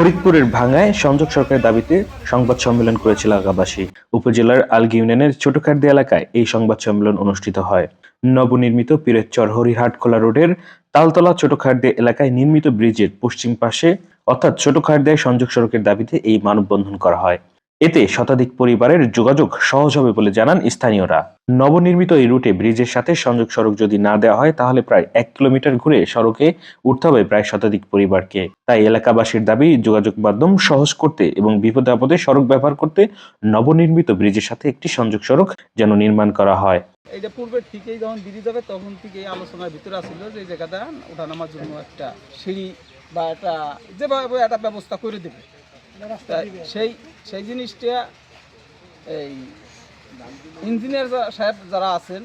ফরিদপুরের ভাঙ্গায় সংযোগ সরকারের দাবিতে সংবাদ সম্মেলন করেছিল এলাকাবাসী উপজেলার আলগি ইউনিয়নের ছোটখারদি এলাকায় এই সংবাদ সম্মেলন অনুষ্ঠিত হয়। নবনির্মিত পীরেরচর হরিহাটখোলা রোডের তালতলা ছোটখারদি এলাকায় নির্মিত ব্রিজের পশ্চিম পাশে, অর্থাৎ ছোটখারদিয়ায় সংযোগ সড়কের দাবিতে এই মানববন্ধন করা হয়। এতে শতাধিক পরিবারের যোগাযোগ সহজ হবে বলে জানান স্থানীয়রা। নবনির্মিত এই রুটে ব্রিজের সাথে সংযোগ সড়ক যদি না দেওয়া হয়, তাহলে প্রায় এক কিলোমিটার ঘুরে সড়কে উঠতে হবে প্রায় শতাধিক পরিবারকে। তাই এলাকাবাসীর দাবি, যোগাযোগ মাধ্যম সহজ করতে এবং বিপদে আপদে সড়ক ব্যবহার করতে নবনির্মিত ব্রিজের সাথে একটি সংযোগ সড়ক যেন নির্মাণ করা হয়। এইটা পূর্বে থেকেই যখন ব্রিজ হবে, তখন থেকেই আলোচনার ভিতরে আসছিল যে এই জায়গাটা ওঠানামার জন্য একটা সিঁড়ি বা একটা যেভাবে একটা ব্যবস্থা করে দেবে। সেই সেই জিনিসটা এই ইঞ্জিনিয়ার সাহেব যারা আছেন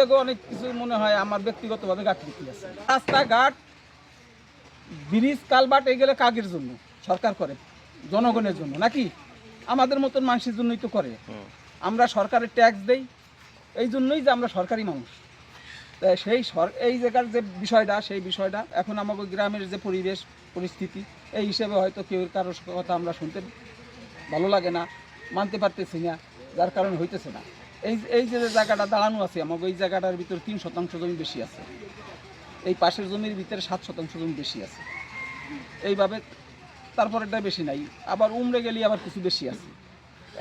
এগো অনেক কিছু মনে হয় আমার ব্যক্তিগতভাবে গাফিলতি আছে। রাস্তাঘাট ব্রিজ কালবাট এগুলো কাগের জন্য সরকার করে জনগণের জন্য নাকি? আমাদের মতন মানুষের জন্যই তো করে। আমরা সরকারের ট্যাক্স দেই এই জন্যই যে আমরা সরকারি মানুষ। সেই এই জায়গার যে বিষয়টা, সেই বিষয়টা, এখন আমাদের গ্রামের যে পরিবেশ, পরিস্থিতি, এই হিসেবে হয়তো কেউ কারোর কথা আমরা শুনতে ভালো লাগে না, মানতে পারতেছি না, যার কারণে হইতেছে না। এই এই যে জায়গাটা দাঁড়ানো আছে, আমাকে এই জায়গাটার ভিতরে তিন শতাংশ জমি বেশি আছে। এই পাশের জমির ভিতরে সাত শতাংশ জমি বেশি আছে। এইভাবে তারপরেটা বেশি নাই, আবার উমরে গেলে আবার কিছু বেশি আছে।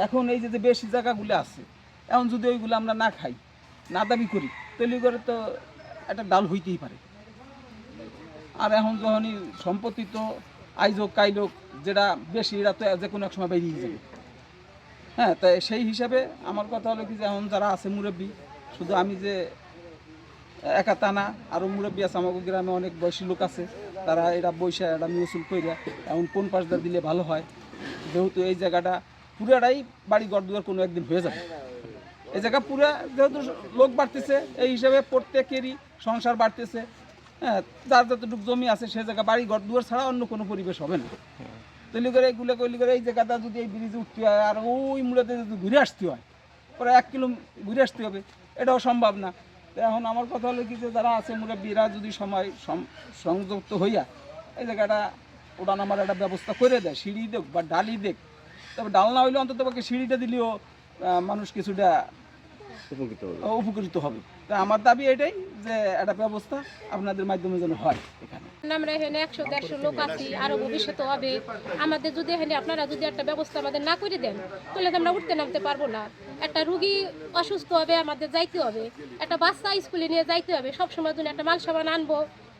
এখন এই যে বেশি জায়গাগুলো আছে, এখন যদি ওইগুলো আমরা না খাই না দাবি করি তাহলে করে তো একটা ডাল হইতেই পারে। আর এখন যখনই সম্পত্তি তো আইজোক কাইলোক যেটা বেশি, এরা তো যে কোনো এক সময় বেরিয়ে যাবে। হ্যাঁ তাই সেই হিসাবে আমার কথা হলো কি যে এখন যারা আছে মুরব্বী, শুধু আমি যে একা তা না আরও মুরব্বী আছে আমাদের গ্রামে অনেক বয়সী লোক আছে, তারা এটা বৈশা এটা মিউসুল কইরা এখন কোন পাশটা দিলে ভালো হয়? যেহেতু এই জায়গাটা পুরাটাই বাড়ি ঘর দুয়ার কোনো একদিন হয়ে যাবে। এই জায়গা পুরা যেহেতু লোক বাড়তেছে, এই হিসাবে প্রত্যেকেরই সংসার বাড়তেছে। হ্যাঁ যার যতটুকু জমি আছে সে জায়গা বাড়ি ঘর দুয়ার ছাড়া অন্য কোনো পরিবেশ হবে না। তৈরি করে এগুলো কইলি করে এই জায়গাটা যদি এই ব্রিজে উঠতে হয়, আর ওই মূলতে যদি ঘুরে আসতে হয় প্রায় এক কিলো ঘুরে আসতে হবে, এটাও সম্ভব না। এখন আমার কথা হলো কি যে, যারা আছে মুরব্বীরা যদি সময় সংযুক্ত হইয়া এই জায়গাটা ওঠানামার একটা ব্যবস্থা করে দেয়, সিঁড়ি দেখ বা ডালি দেখ তবে ডাল না হইলে অন্তত সিঁড়িটা দিলেও মানুষ কিছুটা উপকৃত হবে। তা আমার দাবি এটাই যে একটা ব্যবস্থা আপনাদের মাধ্যমে যেন হয় এখানে। আমরা এখানে একশো দেড়শো লোক আছি আরও ভবিষ্যতে হবে। আমাদের যদি এখানে আপনারা যদি একটা ব্যবস্থা আমাদের না করে দেন তাহলে তো আমরা উঠতে নামতে পারব না। একটা রুগী অসুস্থ হবে আমাদের যাইতে হবে। একটা বাচ্চা স্কুলে নিয়ে যাইতে হবে সবসময় জন্য একটা মাল সামান আনব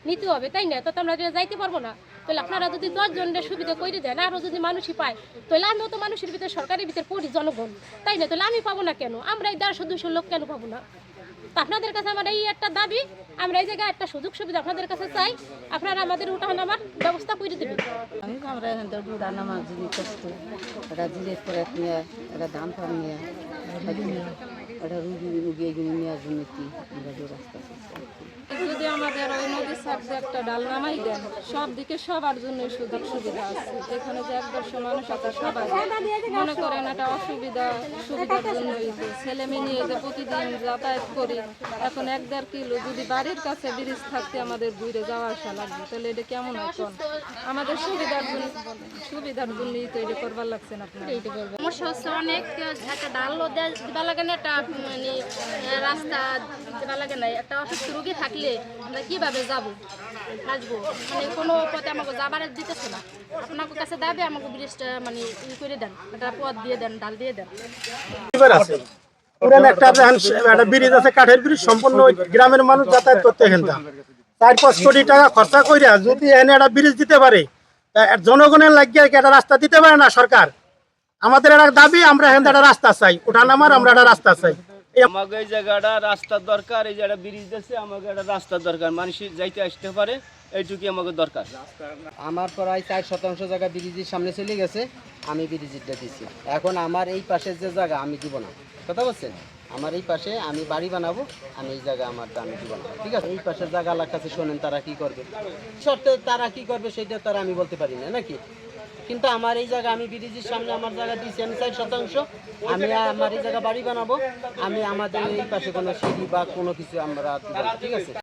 নিতে হবে, তাই না? তো আমরা যাইতে পারব না, তাহলে আপনারা যদি দশ জনের সুবিধা করে দেন, আরও যদি মানুষই পায়, তাহলে আমিও তো মানুষের ভিতরে, সরকারের ভিতরে পড়ি, জনগণ, তাই না? তাহলে আমি পাবো না কেন? আমরা এই দেড়শো দুশো লোক কেন পাবো না? তা আপনাদের কাছে আমার এই একটা দাবি, আমরা এই জায়গায় একটা সুযোগ সুবিধা আপনাদের কাছে চাই, আপনারা আমাদের উঠান আমার ব্যবস্থা করে দেবেন। আমরা জিনিস নিয়ে নিয়ে এটা রুগী রুগী এগুলো নেওয়ার জন্য কি আমরা যে রাস্তা যদি আমাদের ওই নদীর সাইডে একটা ডাল নামাই দেন সব দিকে সবার জন্য সুযোগ সুবিধা আছে। এখানে যে এক দেড়শো মানুষ আছে সবাই মনে করেন একটা অসুবিধা সুবিধার জন্য ছেলে মেয়ে নিয়ে যে প্রতিদিন যাতায়াত করি এখন এক দেড় কিলো যদি বাড়ির কাছে ব্রিজ থাকতে আমাদের ঘুরে যাওয়া আসা লাগবে তাহলে এটা কেমন এখন আমাদের সুবিধার জন্য সুবিধার জন্যই তো এটা করবার লাগছে না আপনার। সমস্যা হচ্ছে অনেক একটা ডাল দিবা লাগে না একটা মানে রাস্তা লাগে একটা অসুস্থ রোগী থাকলে আমরা যাব? আসব? মানে কোনো পথে আমাকে যাবার দিতেছে না। আপনার কাছে দাবি আমাকে ব্রিজটা মানে ই করে দেন, একটা পথ দিয়ে দেন, ডাল দিয়ে দেন। কাঠের ব্রিজ, সম্পূর্ণ গ্রামের মানুষ যাতায়াত করতে এখান থেকে। চার পাঁচ কোটি টাকা খরচা কইরা যদি এখানে একটা ব্রিজ দিতে পারে জনগণের লাগিয়ে একটা রাস্তা দিতে পারে না সরকার? আমাদের একটা দাবি, আমরা এখান একটা রাস্তা চাই। ওঠানামার আমরা একটা রাস্তা চাই। আমাকে এই জায়গাটা রাস্তার দরকার, এই জায়গাটা ব্রিজ দিচ্ছে আমাকে একটা রাস্তার দরকার। মানুষ যাইতে আসতে পারে, এইটুকুই আমাকে দরকার। আমার প্রায় চার শতাংশ জায়গা ব্রিজের সামনে চলে গেছে, আমি ব্রিজটা দিচ্ছি এখন আমার এই পাশের যে জায়গা, আমি দিব না। কথা বলছেন? আমার এই পাশে আমি বাড়ি বানাবো, আমি এই জায়গা আমারটা আমি দিব না। ঠিক আছে? এই পাশের জায়গা এলাকার কাছে শোনেন তারা কি করবে। শর্তে তারা কি করবে, সেটা তারা আমি বলতে পারি না, নাকি? কিন্তু আমার এই জায়গা, আমি ব্রিজের সামনে আমার জায়গা দিয়েছি, আমি ষাট শতাংশ। আমি আমার এই জায়গা বাড়ি বানাবো, আমি আমাদের এই পাশে কোনো সিঁড়ি বা কোনো কিছু আমরা ঠিক আছে?